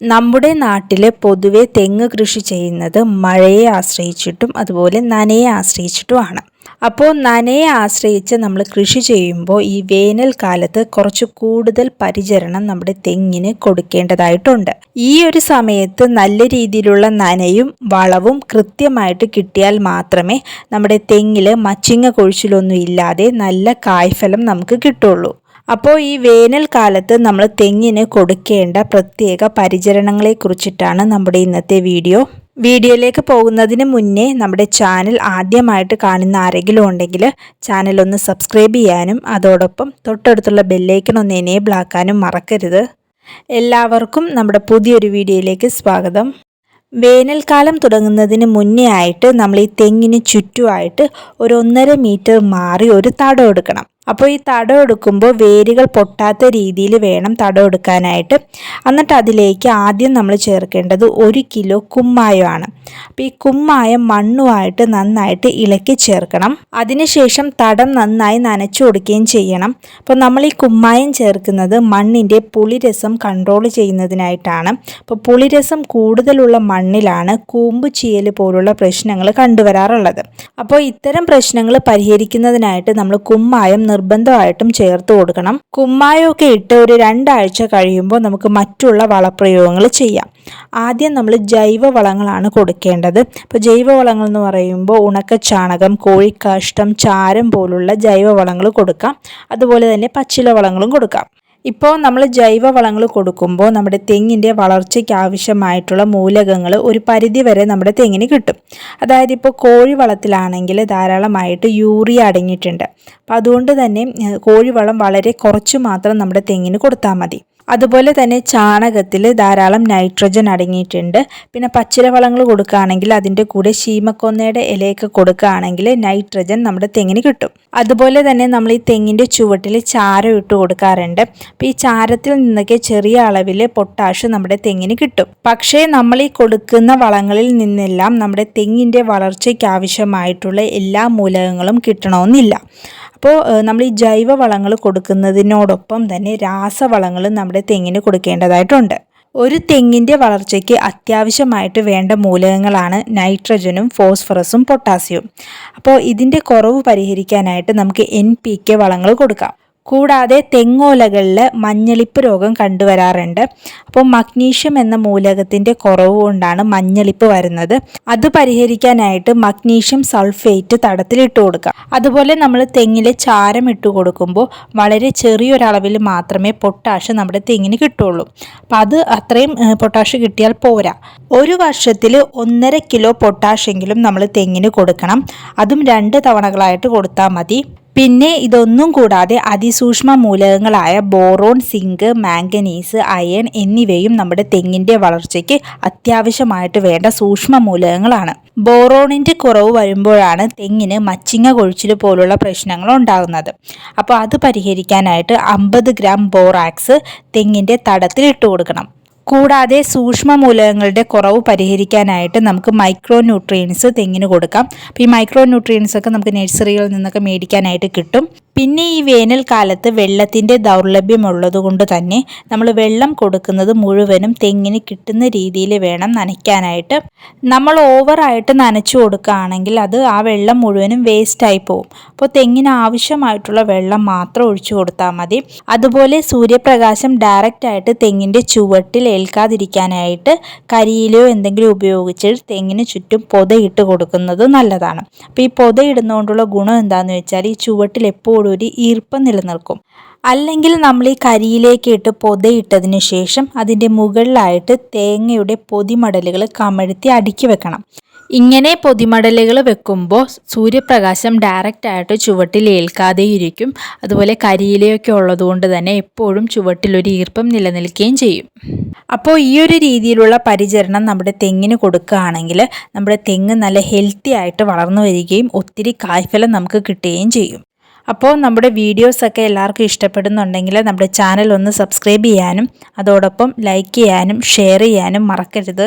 നമ്മുടെ നാട്ടിൽ പൊതുവെ തെങ്ങ് കൃഷി ചെയ്യുന്നത് മഴയെ ആശ്രയിച്ചിട്ടും അതുപോലെ നനയെ ആശ്രയിച്ചിട്ടുമാണ്. അപ്പോൾ നനയെ ആശ്രയിച്ച് നമ്മൾ കൃഷി ചെയ്യുമ്പോൾ ഈ വേനൽക്കാലത്ത് കുറച്ച് കൂടുതൽ പരിചരണം നമ്മുടെ തെങ്ങിന് കൊടുക്കേണ്ടതായിട്ടുണ്ട്. ഈ ഒരു സമയത്ത് നല്ല രീതിയിലുള്ള നനയും വളവും കൃത്യമായിട്ട് കിട്ടിയാൽ മാത്രമേ നമ്മുടെ തെങ്ങിൽ മച്ചിങ്ങ കൊഴിച്ചിലൊന്നും ഇല്ലാതെ നല്ല കായ്ഫലം നമുക്ക് കിട്ടുള്ളൂ. അപ്പോൾ ഈ വേനൽക്കാലത്ത് നമ്മൾ തെങ്ങിന് കൊടുക്കേണ്ട പ്രത്യേക പരിചരണങ്ങളെ കുറിച്ചിട്ടാണ് നമ്മുടെ ഇന്നത്തെ വീഡിയോ. വീഡിയോയിലേക്ക് പോകുന്നതിന് മുന്നേ നമ്മുടെ ചാനൽ ആദ്യമായിട്ട് കാണുന്ന ആരെങ്കിലും ഉണ്ടെങ്കിൽ ചാനൽ ഒന്ന് സബ്സ്ക്രൈബ് ചെയ്യാനും അതോടൊപ്പം തൊട്ടടുത്തുള്ള ബെല്ലൈക്കൺ ഒന്ന് എനേബിൾ ആക്കാനും മറക്കരുത്. എല്ലാവർക്കും നമ്മുടെ പുതിയൊരു വീഡിയോയിലേക്ക് സ്വാഗതം. വേനൽക്കാലം തുടങ്ങുന്നതിന് മുന്നേ ആയിട്ട് നമ്മൾ ഈ തെങ്ങിന് ചുറ്റുമായിട്ട് ഒരു ഒന്നര മീറ്റർ മാറി ഒരു തടം എടുക്കണം. അപ്പോൾ ഈ തടം എടുക്കുമ്പോൾ വേരുകൾ പൊട്ടാത്ത രീതിയിൽ വേണം തടം എടുക്കാനായിട്ട്. എന്നിട്ട് അതിലേക്ക് ആദ്യം നമ്മൾ ചേർക്കേണ്ടത് ഒരു കിലോ കുമ്മായമാണ്. അപ്പോൾ ഈ കുമ്മായം മണ്ണുമായിട്ട് നന്നായിട്ട് ഇളക്കി ചേർക്കണം. അതിനുശേഷം തടം നന്നായി നനച്ചു കൊടുക്കുകയും ചെയ്യണം. അപ്പോൾ നമ്മൾ ഈ കുമ്മായം ചേർക്കുന്നത് മണ്ണിന്റെ പുളിരസം കൺട്രോൾ ചെയ്യുന്നതിനായിട്ടാണ്. അപ്പോൾ പുളിരസം കൂടുതലുള്ള മണ്ണിലാണ് കൂമ്പ് ചീയൽ പോലുള്ള പ്രശ്നങ്ങൾ കണ്ടുവരാറുള്ളത്. അപ്പോൾ ഇത്തരം പ്രശ്നങ്ങൾ പരിഹരിക്കുന്നതിനായിട്ട് നമ്മൾ കുമ്മായം നിർബന്ധമായിട്ടും ചേർത്ത് കൊടുക്കണം. കുമ്മായമൊക്കെ ഇട്ട് ഒരു രണ്ടാഴ്ച കഴിയുമ്പോൾ നമുക്ക് മറ്റുള്ള വളപ്രയോഗങ്ങൾ ചെയ്യാം. ആദ്യം നമ്മൾ ജൈവ വളങ്ങളാണ് കൊടുക്കേണ്ടത്. ഇപ്പോൾ ജൈവ വളങ്ങൾ എന്ന് പറയുമ്പോൾ ഉണക്ക ചാണകം കോഴിക്കാഷ്ടം ചാരം പോലുള്ള ജൈവ വളങ്ങൾ കൊടുക്കാം. അതുപോലെ തന്നെ പച്ചില വളങ്ങളും കൊടുക്കാം. ഇപ്പോൾ നമ്മൾ ജൈവ വളങ്ങൾ കൊടുക്കുമ്പോൾ നമ്മുടെ തെങ്ങിന്റെ വളർച്ചയ്ക്ക് ആവശ്യമായിട്ടുള്ള മൂലകങ്ങൾ ഒരു പരിധി വരെ നമ്മുടെ തെങ്ങിന് കിട്ടും. അതായത് ഇപ്പോൾ കോഴി വളത്തിലാണെങ്കിൽ ധാരാളമായിട്ട് യൂറിയ അടങ്ങിയിട്ടുണ്ട്. അപ്പോൾ അതുകൊണ്ട് തന്നെ കോഴിവളം വളരെ കുറച്ച് മാത്രം നമ്മുടെ തെങ്ങിന് കൊടുത്താൽ മതി. അതുപോലെ തന്നെ ചാണകത്തിൽ ധാരാളം നൈട്രജൻ അടങ്ങിയിട്ടുണ്ട്. പിന്നെ പച്ചില വളങ്ങൾ കൊടുക്കുകയാണെങ്കിൽ അതിന്റെ കൂടെ ശീമക്കൊന്നയുടെ ഇലയൊക്കെ കൊടുക്കുകയാണെങ്കിൽ നൈട്രജൻ നമ്മുടെ തെങ്ങിന് കിട്ടും. അതുപോലെ തന്നെ നമ്മൾ ഈ തെങ്ങിന്റെ ചുവട്ടിൽ ചാരം ഇട്ട് കൊടുക്കാറുണ്ട്. അപ്പോൾ ഈ ചാരത്തിൽ നിന്നൊക്കെ ചെറിയ അളവിൽ പൊട്ടാഷ് നമ്മുടെ തെങ്ങിന് കിട്ടും. പക്ഷേ നമ്മൾ ഈ കൊടുക്കുന്ന വളങ്ങളിൽ നിന്നെല്ലാം നമ്മുടെ തെങ്ങിന്റെ വളർച്ചയ്ക്ക് ആവശ്യമായിട്ടുള്ള എല്ലാ മൂലകങ്ങളും കിട്ടണമെന്നില്ല. അപ്പോൾ നമ്മൾ ഈ ജൈവ വളങ്ങൾ കൊടുക്കുന്നതിനോടൊപ്പം തന്നെ രാസവളങ്ങൾ നമ്മുടെ തെങ്ങിന് കൊടുക്കേണ്ടതായിട്ടുണ്ട്. ഒരു തെങ്ങിന്റെ വളർച്ചയ്ക്ക് അത്യാവശ്യമായിട്ട് വേണ്ട മൂലകങ്ങളാണ് നൈട്രജനും ഫോസ്ഫറസും പൊട്ടാസ്യവും. അപ്പോൾ ഇതിന്റെ കുറവ് പരിഹരിക്കാനായിട്ട് നമുക്ക് എൻ പി കെ വളങ്ങൾ കൊടുക്കാം. കൂടാതെ തെങ്ങോലകളിൽ മഞ്ഞളിപ്പ് രോഗം കണ്ടുവരാറുണ്ട്. അപ്പോൾ മഗ്നീഷ്യം എന്ന മൂലകത്തിന്റെ കുറവ് കൊണ്ടാണ് മഞ്ഞളിപ്പ് വരുന്നത്. അത് പരിഹരിക്കാനായിട്ട് മഗ്നീഷ്യം സൾഫേറ്റ് തടത്തിലിട്ട് കൊടുക്കുക. അതുപോലെ നമ്മൾ തെങ്ങിലെ ചാരം ഇട്ട് കൊടുക്കുമ്പോൾ വളരെ ചെറിയൊരളവിൽ മാത്രമേ പൊട്ടാഷ് നമ്മുടെ തെങ്ങിന് കിട്ടുള്ളൂ. അപ്പം അത് അത്രയും പൊട്ടാഷ് കിട്ടിയാൽ പോരാ. ഒരു വർഷത്തിൽ ഒന്നര കിലോ പൊട്ടാഷെങ്കിലും നമ്മൾ തെങ്ങിന് കൊടുക്കണം. അതും രണ്ട് തവണകളായിട്ട് കൊടുത്താൽ മതി. പിന്നെ ഇതൊന്നും കൂടാതെ അതിസൂക്ഷ്മ മൂലകങ്ങളായ ബോറോൺ സിങ്ക് മാംഗനീസ് അയൺ എന്നിവയും നമ്മുടെ തെങ്ങിന്റെ വളർച്ചയ്ക്ക് അത്യാവശ്യമായിട്ട് വേണ്ട സൂക്ഷ്മ മൂലകങ്ങളാണ്. ബോറോണിന്റെ കുറവ് വരുമ്പോഴാണ് തെങ്ങിന് മച്ചിങ്ങ കൊഴിച്ചിൽ പോലുള്ള പ്രശ്നങ്ങൾ ഉണ്ടാകുന്നത്. അപ്പോൾ അത് പരിഹരിക്കാനായിട്ട് അമ്പത് ഗ്രാം ബോറാക്സ് തെങ്ങിന്റെ തടത്തിൽ ഇട്ട് കൊടുക്കണം. കൂടാതെ സൂക്ഷ്മ മൂലകങ്ങളുടെ കുറവ് പരിഹരിക്കാനായിട്ട് നമുക്ക് മൈക്രോ ന്യൂട്രിയൻസ് തെങ്ങിന് കൊടുക്കാം. അപ്പോൾ ഈ മൈക്രോ ന്യൂട്രിയൻസ് ഒക്കെ നമുക്ക് നഴ്സറികളിൽ നിന്നൊക്കെ മേടിക്കാനായിട്ട് കിട്ടും. പിന്നെ ഈ വേനൽക്കാലത്ത് വെള്ളത്തിന്റെ ദൗർലഭ്യമുള്ളത് കൊണ്ട് തന്നെ നമ്മൾ വെള്ളം കൊടുക്കുന്നത് മുഴുവനും തെങ്ങിന് കിട്ടുന്ന രീതിയിൽ വേണം നനയ്ക്കാനായിട്ട്. നമ്മൾ ഓവറായിട്ട് നനച്ചു കൊടുക്കുകയാണെങ്കിൽ അത് ആ വെള്ളം മുഴുവനും വേസ്റ്റായി പോകും അപ്പോൾ തെങ്ങിന് ആവശ്യമായിട്ടുള്ള വെള്ളം മാത്രം ഒഴിച്ചു കൊടുത്താൽ മതി. അതുപോലെ സൂര്യപ്രകാശം ഡയറക്റ്റ് ആയിട്ട് തെങ്ങിന്റെ ചുവട്ടിൽ ഏൽക്കാതിരിക്കാനായിട്ട് കരിയിലോ എന്തെങ്കിലും ഉപയോഗിച്ച് തെങ്ങിന് ചുറ്റും പൊതയിട്ട് കൊടുക്കുന്നത് നല്ലതാണ്. അപ്പോൾ ഈ പൊതയിടുന്നതുകൊണ്ടുള്ള ഗുണം എന്താണെന്ന് വെച്ചാൽ ഈ ചുവട്ടിൽ എപ്പോഴും ഒരു ഈർപ്പം നിലനിൽക്കും അല്ലെങ്കിൽ നമ്മൾ ഈ കരിയിലേക്ക് ഇട്ട് പൊതയിട്ടതിന് ശേഷം അതിന്റെ മുകളിലായിട്ട് തേങ്ങയുടെ പൊതിമടലുകൾ കമഴ്ത്തി അടുക്കി വെക്കണം. ഇങ്ങനെ പൊതിമടലുകൾ വെക്കുമ്പോൾ സൂര്യപ്രകാശം ഡയറക്റ്റ് ആയിട്ട് ചുവട്ടിൽ ഏൽക്കാതെ ഇരിക്കും അതുപോലെ കരിയിലയൊക്കെ ഉള്ളതുകൊണ്ട് തന്നെ എപ്പോഴും ചുവട്ടിലൊരു ഈർപ്പം നിലനിൽക്കുകയും ചെയ്യും. അപ്പോൾ ഈ ഒരു രീതിയിലുള്ള പരിചരണം നമ്മുടെ തെങ്ങിന് കൊടുക്കുകയാണെങ്കിൽ നമ്മുടെ തെങ്ങ് നല്ല ഹെൽത്തി ആയിട്ട് വളർന്നു വരികയും ഒത്തിരി കായ്ഫലം നമുക്ക് കിട്ടുകയും ചെയ്യും. അപ്പോൾ നമ്മുടെ വീഡിയോസൊക്കെ എല്ലാവർക്കും ഇഷ്ടപ്പെടുന്നുണ്ടെങ്കിൽ നമ്മുടെ ചാനൽ ഒന്ന് സബ്സ്ക്രൈബ് ചെയ്യാനും അതോടൊപ്പം ലൈക്ക് ചെയ്യാനും ഷെയർ ചെയ്യാനും മറക്കരുത്.